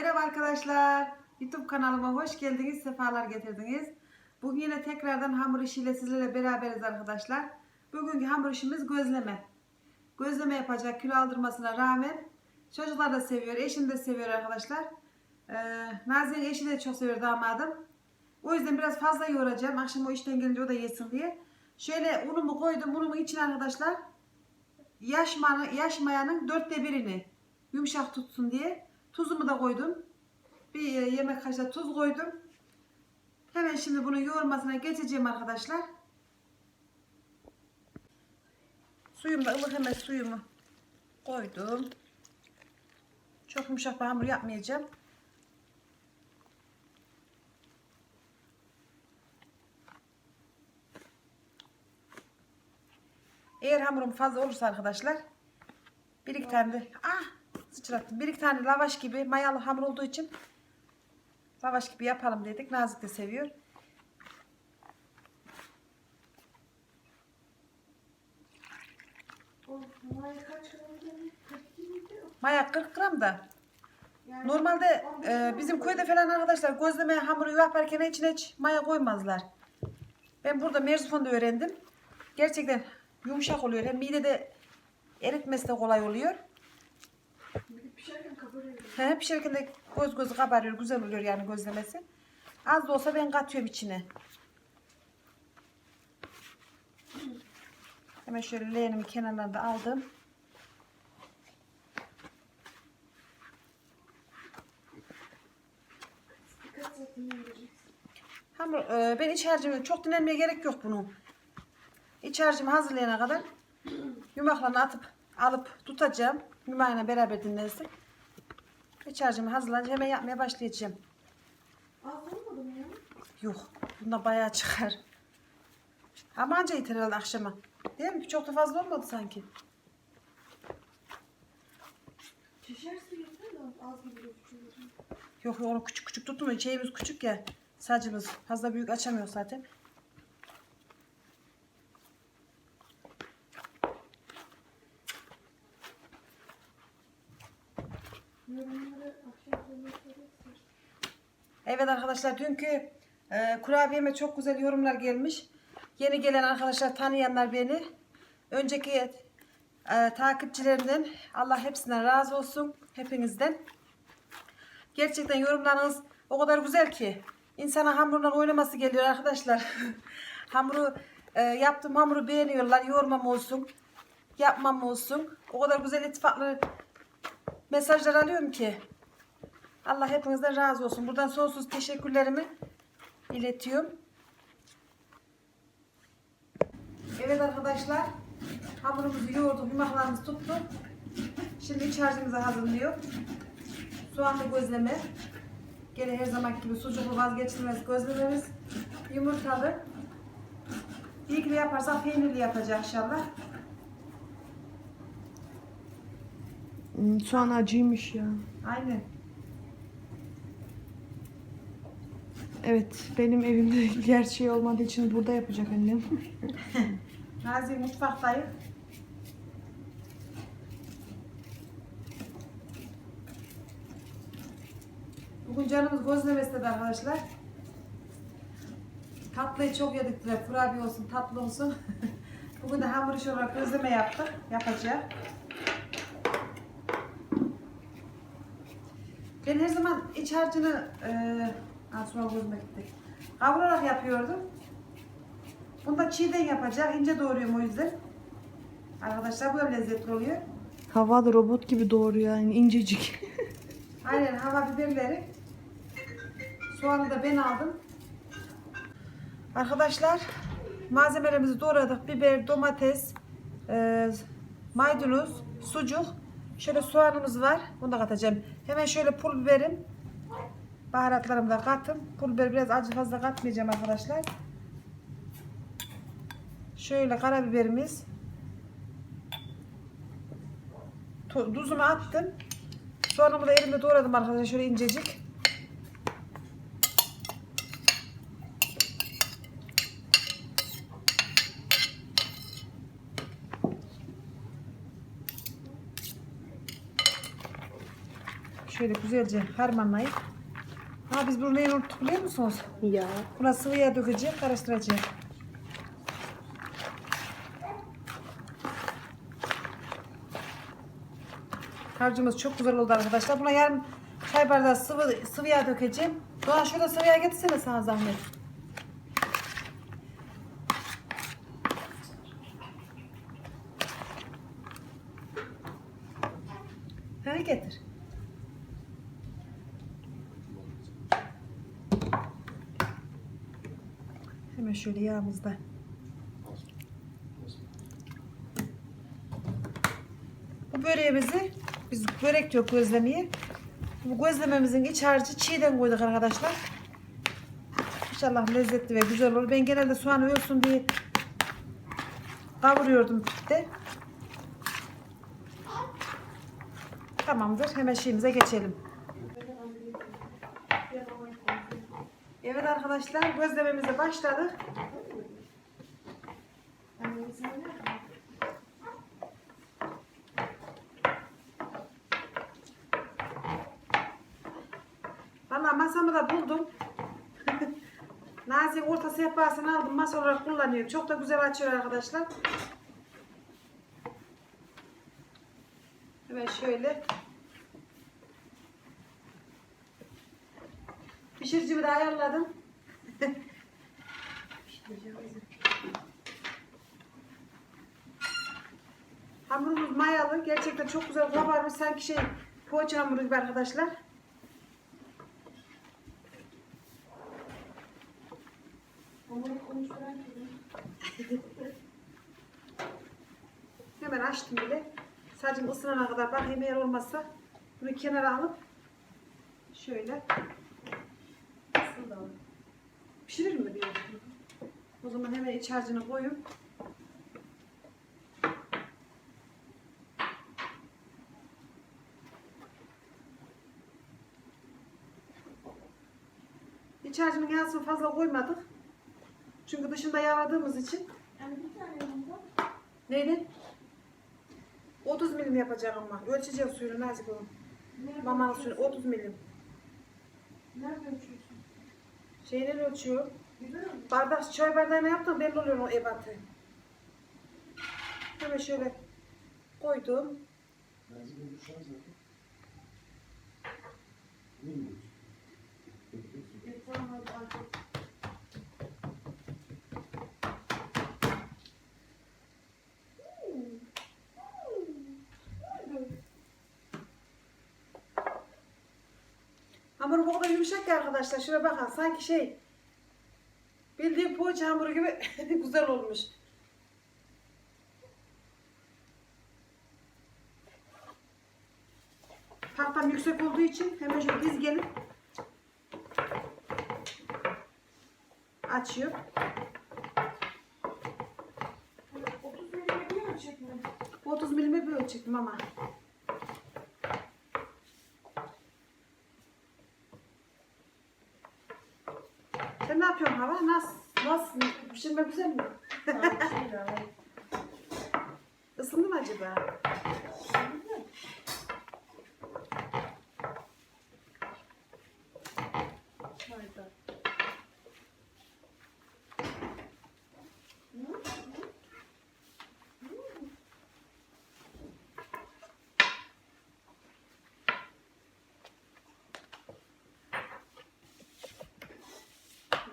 Merhaba arkadaşlar. YouTube kanalıma hoş geldiniz, sefalar getirdiniz. Bugün yine tekrardan hamur işiyle sizlerle beraberiz arkadaşlar. Bugünkü hamur işimiz gözleme. Gözleme yapacak kilo aldırmasına rağmen çocuklar da seviyor, eşim de seviyor arkadaşlar. Ee, Nazi'nin eşi de çok seviyor damadım. O yüzden biraz fazla yoğuracağım. Akşam o işten gelince o da yesin diye. Şöyle unumu koydum. Unumun içine arkadaşlar yaş, ma- yaş mayanın dörtte birini yumuşak tutsun diye tuzumu da koydum. Bir e, yemek kaşığı tuz koydum. Hemen şimdi bunu yoğurmasına geçeceğim arkadaşlar. Suyum da ılık hemen suyumu koydum. Çok yumuşak bir hamur yapmayacağım. Eğer hamurum fazla olursa arkadaşlar bir iki tane de ah sıçrattım. Bir iki tane lavaş gibi mayalı hamur olduğu için lavaş gibi yapalım dedik. Nazik de seviyor. Maya 40 gram da. Normalde e, bizim köyde falan arkadaşlar gözleme hamuru yaparken içine hiç maya koymazlar. Ben burada Merzifon'da öğrendim. Gerçekten yumuşak oluyor. Hem midede eritmesi de kolay oluyor. Pişerken. He, pişirirken de göz gözü kabarıyor. Güzel oluyor yani gözlemesi. Az da olsa ben katıyorum içine. Hemen şöyle leğenimin kenarlarını da aldım. Hamur, e, ben iç harcımı çok dinlenmeye gerek yok bunun. İç harcımı hazırlayana kadar yumaklarını atıp alıp tutacağım. Yumayla beraber dinlensin. İç harcımı hazırlanınca hemen yapmaya başlayacağım. Az olmadı mı ya? Yok. Bunda bayağı çıkar. Ama anca yeter herhalde akşama. Değil mi? Çok da fazla olmadı sanki. Şişerse yeter de az gibi gözüküyor. Yok yok onu küçük küçük tutmuyor. Şeyimiz küçük ya. Sacımız fazla büyük açamıyor zaten. Yorumları akşam sonra söyleriz. Evet arkadaşlar dünkü e, kurabiyeme çok güzel yorumlar gelmiş. Yeni gelen arkadaşlar tanıyanlar beni. Önceki e, takipçilerimden Allah hepsinden razı olsun. Hepinizden. Gerçekten yorumlarınız o kadar güzel ki. insana hamurla oynaması geliyor arkadaşlar. hamuru e, yaptığım hamuru beğeniyorlar. Yormam olsun. Yapmam olsun. O kadar güzel ittifaklı mesajlar alıyorum ki. Allah hepinizden razı olsun. Buradan sonsuz teşekkürlerimi iletiyorum. Evet arkadaşlar. Hamurumuzu yoğurduk, yumaklarımızı tuttuk. Şimdi iç harcımızı hazırlıyor. Soğanlı gözleme. Gene her zaman gibi sucuklu vazgeçilmez gözlememiz. Yumurtalı. De yaparsak peynirli yapacağız inşallah. Soğan acıymış ya. Aynen. Evet, benim evimde gerçeği olmadığı için burada yapacak annem. Nazi mutfaktayım. Bugün canımız gözleme istedi arkadaşlar. Tatlıyı çok yedik kurabiye olsun, tatlı olsun. Bugün de hamur işi olarak gözleme yaptık. Yapacağız. Ben her zaman iç harcını az sonra gözüme gitti. Kavurarak yapıyordum. Bunda çiğden yapacak. ince doğruyorum o yüzden. Arkadaşlar da lezzetli oluyor. Hava da robot gibi doğruyor yani incecik. Aynen hava biberleri. Soğanı da ben aldım. Arkadaşlar malzemelerimizi doğradık. Biber, domates, e, maydanoz, sucuk. Şöyle soğanımız var. Bunu da katacağım. Hemen şöyle pul biberim. Baharatlarımı da kattım. Pul biber biraz acı fazla katmayacağım arkadaşlar. Şöyle karabiberimiz. Tu- Tuzumu attım. Soğanımı da elimde doğradım arkadaşlar şöyle incecik. Şöyle güzelce harmanlayıp Ha biz neyi unuttuk biliyor musunuz? Ya. Buna sıvı yağ dökeceğiz, karıştıracağız. Harcımız çok güzel oldu arkadaşlar. Buna yarım çay bardağı sıvı, sıvı yağ dökeceğim. Doğan şurada sıvı yağ getirsene sana zahmet. Hadi getir. Hemen şöyle yağımızda. Bu böreğimizi biz börek diyor gözlemeye. Bu gözlememizin iç harcı çiğden koyduk arkadaşlar. İnşallah lezzetli ve güzel olur. Ben genelde soğanı ölsün diye kavuruyordum de. Tamamdır. Hemen şeyimize geçelim. Evet arkadaşlar gözlememize başladık. Valla masamı da buldum. Nazik orta sehpasını aldım. Masa olarak kullanıyorum. Çok da güzel açıyor arkadaşlar. Hemen şöyle. Pişiricimi de ayarladım. Hamurumuz mayalı. Gerçekten çok güzel kabarmış. Sanki şey poğaça hamuru gibi arkadaşlar. Hemen açtım bile. Sadece ısınana kadar bakayım eğer olmazsa bunu kenara alıp şöyle pişirir mi diyor. O zaman hemen iç harcını koyup İç harcının yağsını fazla koymadık. Çünkü dışında yağladığımız için Yani bir tane. Neyle? 30 milim yapacağım ama. Ölçeceğim suyunu nazik olun. Nerede Mamanın suyu ölçüyorsun? 30 milim. Nerede ölçüyorsun? Şeyleri ölçüyor. Bardak çay bardağına yaptım belli oluyor o ebatı. Hemen şöyle koydum. Bir tane hadi artık. Hamur bu kadar yumuşak ki arkadaşlar. Şuraya bakın sanki şey bildiğim poğaça hamuru gibi güzel olmuş. Tahtam yüksek olduğu için hemen şöyle diz gelip açıyor. 30 milim bir ölçek mi? 30 milime bir ölçektim ama. Sen ne yapıyorsun hava? Nasıl? Nasıl? Pişirme güzel mi? Isındı mı acaba? Şöyle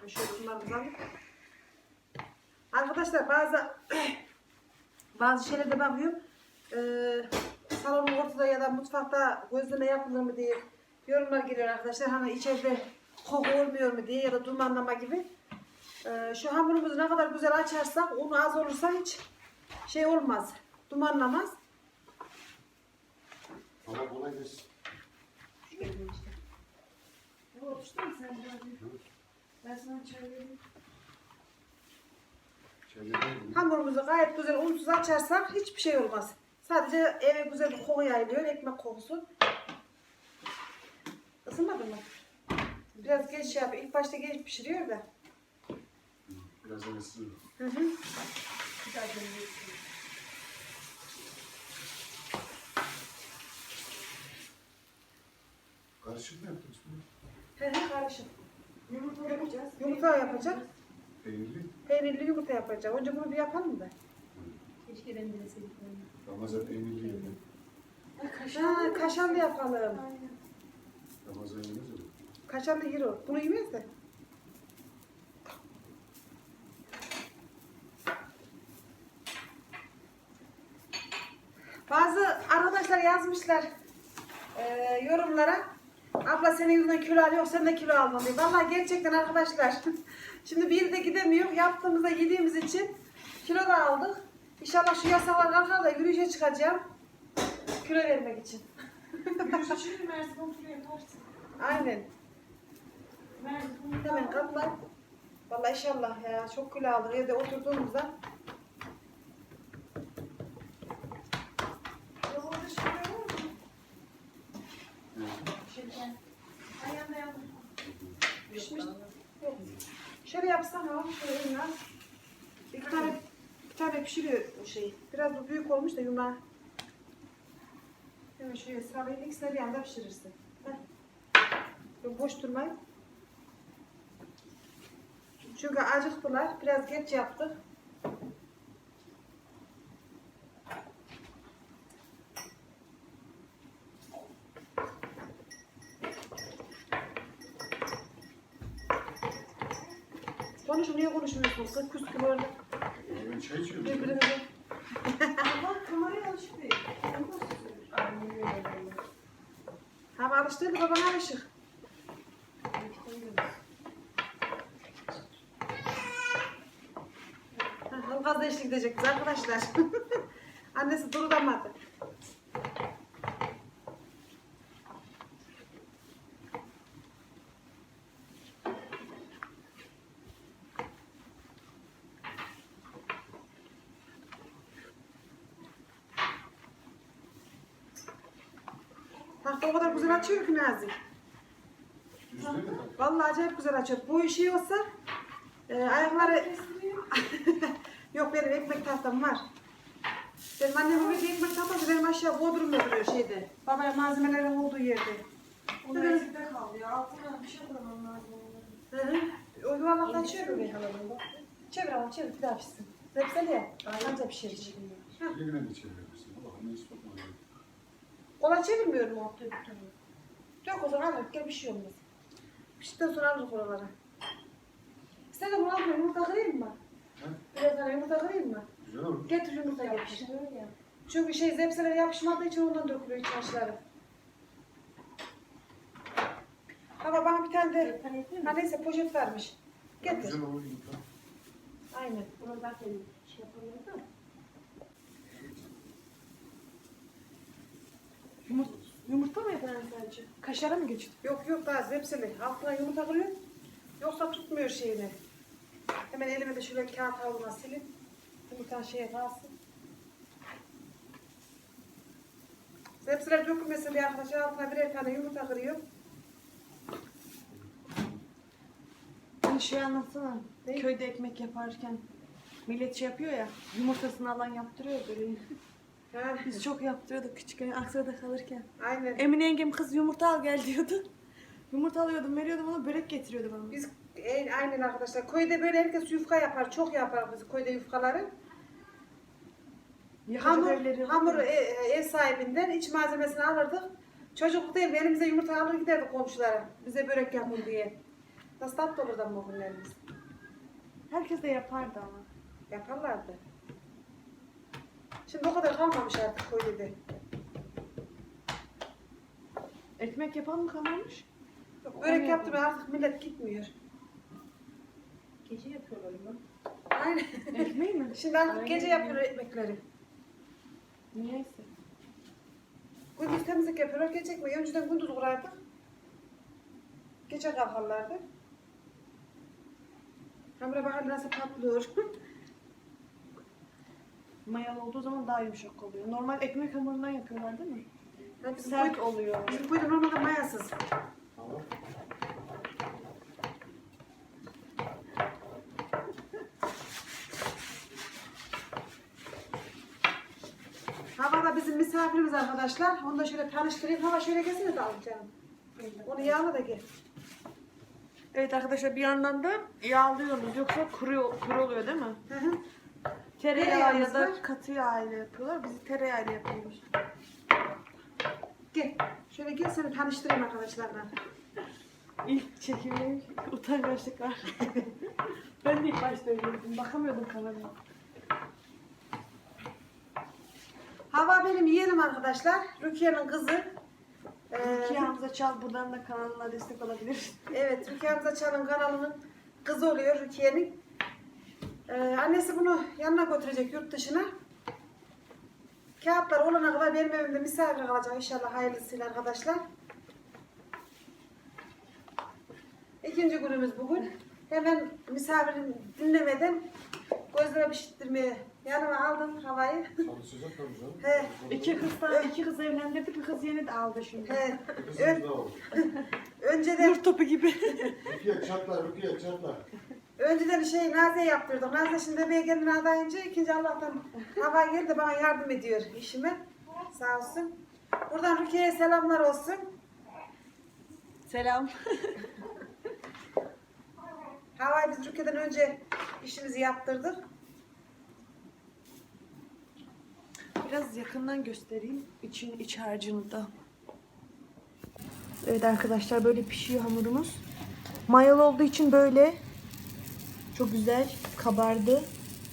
Şöyle bunlarımızı alıp. Arkadaşlar bazı bazı şeylerde bakıyorum. Eee salonun ortada ya da mutfakta gözleme yapılır mı diye yorumlar geliyor arkadaşlar. Hani içeride koku olmuyor mu diye ya da dumanlama gibi. Eee, şu hamurumuzu ne kadar güzel açarsak, unu az olursa hiç şey olmaz. Dumanlamaz. Bana kolay gelsin. Bu otursun mu sen? Ben sana çay vereyim. Hamurumuzu gayet güzel unsuz açarsak hiçbir şey olmaz. Sadece eve güzel bir koku yayılıyor, ekmek kokusu. Isınmadı mı? Biraz geç şey yapıyor. İlk başta geç pişiriyor da. birazdan ısınır. Hı hı. Bir daha dönüyorsun. Karışık mı yaptın üstüne? He he karışık. Yumurta yapacağız. Yumurta yapacak. Peynirli. Peynirli yumurta yapacak. Önce bunu bir yapalım da. Keşke ben de deseydim. Ramazan peynirli. Ay Ha, kaşar. kaşarlı yapalım. Aynen. Ramazan yemez öyle. Kaşarlı yer o. Bunu yemez de. Bazı arkadaşlar yazmışlar eee, yorumlara. Abla senin yüzünden kilo alıyor, sen de kilo alma diye. Vallahi gerçekten arkadaşlar. Şimdi bir de gidemiyor. Yaptığımızda yediğimiz için kilo da aldık. İnşallah şu yasalar kalkar da yürüyüşe çıkacağım. Kilo vermek için. Yürüyüş için Mersin yaparsın. Aynen. Hemen katla. Vallahi inşallah ya çok kilo aldık evde oturduğumuzda. Ya orada şey var Şöyle yapsam ha, şöyle yine. İki tane, iki tane pişiriyor o şeyi. Biraz bu büyük olmuş da yumağı. Hemen şöyle sıralayıp ikisini bir anda pişirirsin. Heh. Boş durmayın. Çünkü acıktılar. Biraz geç yaptık. Niye konuşmuyorsun? Kız küs gibi öyle. Ben çay içiyorum. Birbirimize. Ama kameraya alışık değil. Hava alıştıydı babana alışık. Ha, Halkaz da eşlik edecektiniz arkadaşlar. Annesi durulamadı. Tahta o kadar güzel açıyor ki Nazik. Vallahi acayip güzel açıyor. Bu işi olsa e, ayakları... Yok benim ekmek tahtam var. Benim annemin bir ekmek tahtası benim aşağı bodrumda duruyor şeyde. Babaya malzemelerin olduğu yerde. Onu ezikte kaldı ya. Altına bir şey koymam lazım. Hı hı. O yuvarlaktan çevir bir Çevir ama çevir bir daha pişsin. Zepseli ya. Anca pişirir. Eline de. Bak onu hiç bakma. Kola çevirmiyorum o. Dök o zaman dök. Gel bir şey olmaz. Piştikten sonra alırız oraları. İster de alayım. Yumurta kırayım mı? Ha? Biraz daha yumurta kırayım mı? Güzel olur. Getir yumurta öyle ya. Çünkü şey zepseler yapışmadığı için ondan dökülüyor içaçları. Ama bana bir tane de ha neyse poşet vermiş. Getir. Güzel olur yumurta. Aynen. Bunu zaten şey yapamıyor da. Yumurta, yumurta mı yapalım sadece? Kaşara mı geçti? Yok yok daha zepseli. Altına yumurta kırıyor. Yoksa tutmuyor şeyini. Hemen elime de şöyle kağıt havluna silip yumurta şeye kalsın. Zepseler dökülmesin diye arkadaşlar altına birer tane yumurta kırıyor. Hani şey anlatsana. Ne? Köyde ekmek yaparken millet şey yapıyor ya. Yumurtasını alan yaptırıyor böyle. Ha, Biz çok yaptırıyorduk küçükken Aksaray'da kalırken. aynen. Emine yengem kız yumurta al gel diyordu. Yumurta alıyordum, veriyordum ona börek getiriyordu bana. Biz e, aynen arkadaşlar köyde böyle herkes yufka yapar. Çok yapar biz köyde yufkaları. Yakacak Hamur, evleri yok hamur mu? e, e, ev sahibinden iç malzemesini alırdık. Çocukluk değil elimize yumurta alır giderdik komşulara. Bize börek yapın diye. Nasıl tatlı olurdu ama o günlerimiz. Herkes de yapardı ama. Yaparlardı. Şimdi o kadar kalmamış artık köyde de. Ekmek yapan mı kalmamış? Yok, Börek yaptım artık millet gitmiyor. Gece yapıyorlar mı? Aynen. Ekmeği mi? Şimdi artık Aynen. gece yapıyor ekmekleri. Niyeyse. Gündüz temizlik yapıyorlar, gece ekmeği. Önceden gündüz kurardık. Gece kalkarlardı. Hamura bakın nasıl patlıyor. Mayalı olduğu zaman daha yumuşak oluyor. Normal ekmek hamurundan yapıyorlar değil mi? Bizim Sert kuy- oluyor. Bizim kuydu normalde mayasız. Tamam. Hava da bizim misafirimiz arkadaşlar. Onu da şöyle tanıştırayım. Hava şöyle gelsene de al canım. Onu yağla da gel. Evet arkadaşlar bir yandan da yağlıyoruz yoksa kuru, kuru oluyor değil mi? Hı hı. Tereyağı ya da katı yağ ile yapıyorlar. Biz tereyağıyla yapıyoruz. Gel. Şöyle gel seni tanıştırayım arkadaşlarla. İlk çekimde utangaçlık var. ben de ilk başta öyleydim. Bakamıyordum kameraya. Hava benim yeğenim arkadaşlar. Rukiye'nin kızı. Ee, Rukiye Hamza Çal buradan da kanalına destek olabilir. Evet, Rukiye Hamza Çal'ın kanalının kızı oluyor Rukiye'nin. Ee, annesi bunu yanına götürecek yurt dışına. Kağıtlar olana kadar benim evimde misafir kalacak inşallah hayırlısıyla arkadaşlar. İkinci günümüz bugün. Hemen misafirin dinlemeden gözlere pişirttirmeye yanıma aldım havayı. Çalışacak tabii canım. He. İki kız da iki kız evlendirdi. Bir kız yeni de aldı şimdi. He. Kızımız da olur. Önceden Nur topu gibi. Rukiye çatla, Rukiye çatla. Önceden şey Nazi'ye yaptırdık. Nazi şimdi bebeğe kendini adayınca ikinci Allah'tan hava geldi bana yardım ediyor işime. Sağ olsun. Buradan Rukiye'ye selamlar olsun. Selam. Havayı biz Rukiye'den önce işimizi yaptırdık. Biraz yakından göstereyim için iç harcını da. Evet arkadaşlar böyle pişiyor hamurumuz. Mayalı olduğu için böyle çok güzel kabardı.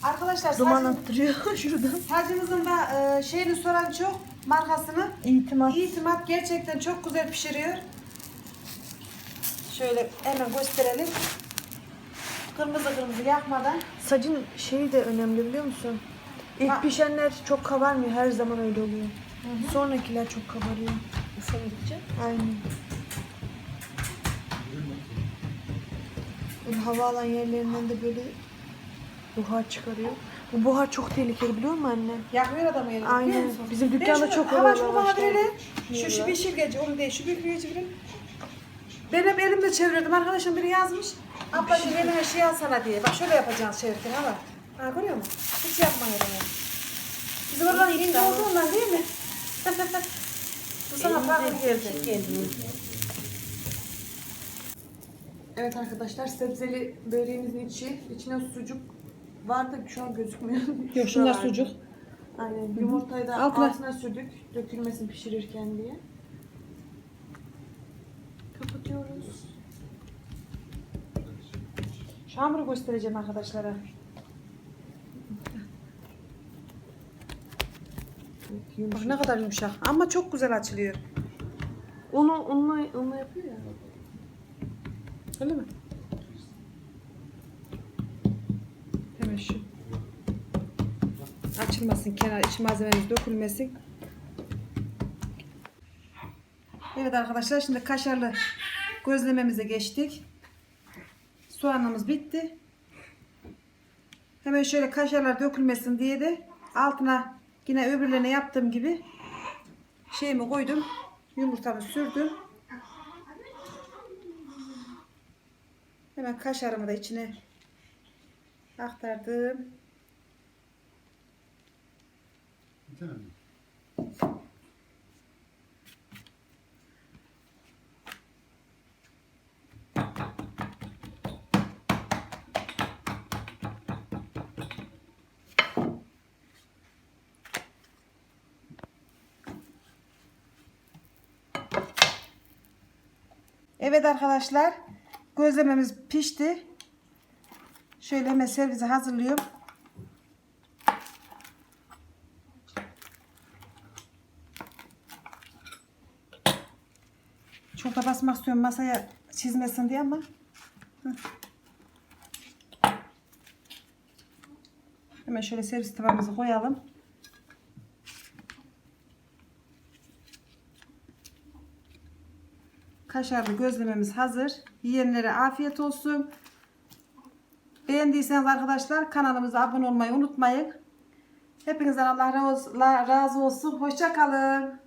Arkadaşlar Duman sacın, attırıyor şuradan. sacımızın da e, şeyini soran çok markasını. İtimat. İtimat gerçekten çok güzel pişiriyor. Şöyle hemen gösterelim. Kırmızı kırmızı yakmadan. Sacın şeyi de önemli biliyor musun? İlk Ha. pişenler çok kabarmıyor. Her zaman öyle oluyor. Sonrakiler çok kabarıyor. Isındıkça. Aynen. Böyle hava alan yerlerinden de böyle buhar çıkarıyor. Bu buhar çok tehlikeli biliyor musun anne? Yakıyor adamı yani. biliyor Aynen. musun? Bizim dükkanda çok şunu bana başta. verelim. Şu şu bir şey gece onu değil. Şu bir gece verin. Ben hep elimle çeviriyordum. Arkadaşım biri yazmış. Ablacığım elime şey alsana diye. Bak şöyle yapacağız çevirirken ha Ha görüyor musun? Hiç yapma öyle. Bizim oradan irinci olduğundan değil mi? Bu sana farklı geldi. Evet arkadaşlar sebzeli böreğimizin içi. içine sucuk var da şu an gözükmüyor. Yok, şunlar sucuk. Aynen. Yumurtayı da Altına- altına sürdük. Dökülmesin pişirirken diye. Kapatıyoruz. Şu hamuru göstereceğim arkadaşlara. Bak ne kadar yumuşak. Ama çok güzel açılıyor. Onu onunla, onunla yapıyor ya. Öyle mi? Hemen şu. Açılmasın kenar iç malzememiz dökülmesin. Evet arkadaşlar şimdi kaşarlı gözlememize geçtik. Soğanımız bitti. Hemen şöyle kaşarlar dökülmesin diye de altına yine öbürlerine yaptığım gibi şeyimi koydum. Yumurtamı sürdüm. Hemen kaşarımı da içine aktardım. Bir tane mi? Evet arkadaşlar gözlememiz pişti. Şöyle hemen servise hazırlıyorum. Şurada basmak istiyorum masaya çizmesin diye ama. Hemen şöyle servis tabağımızı koyalım. Kaşarlı gözlememiz hazır. Yiyenlere afiyet olsun. Beğendiyseniz arkadaşlar kanalımıza abone olmayı unutmayın. Hepinizden Allah razı olsun. Hoşça kalın.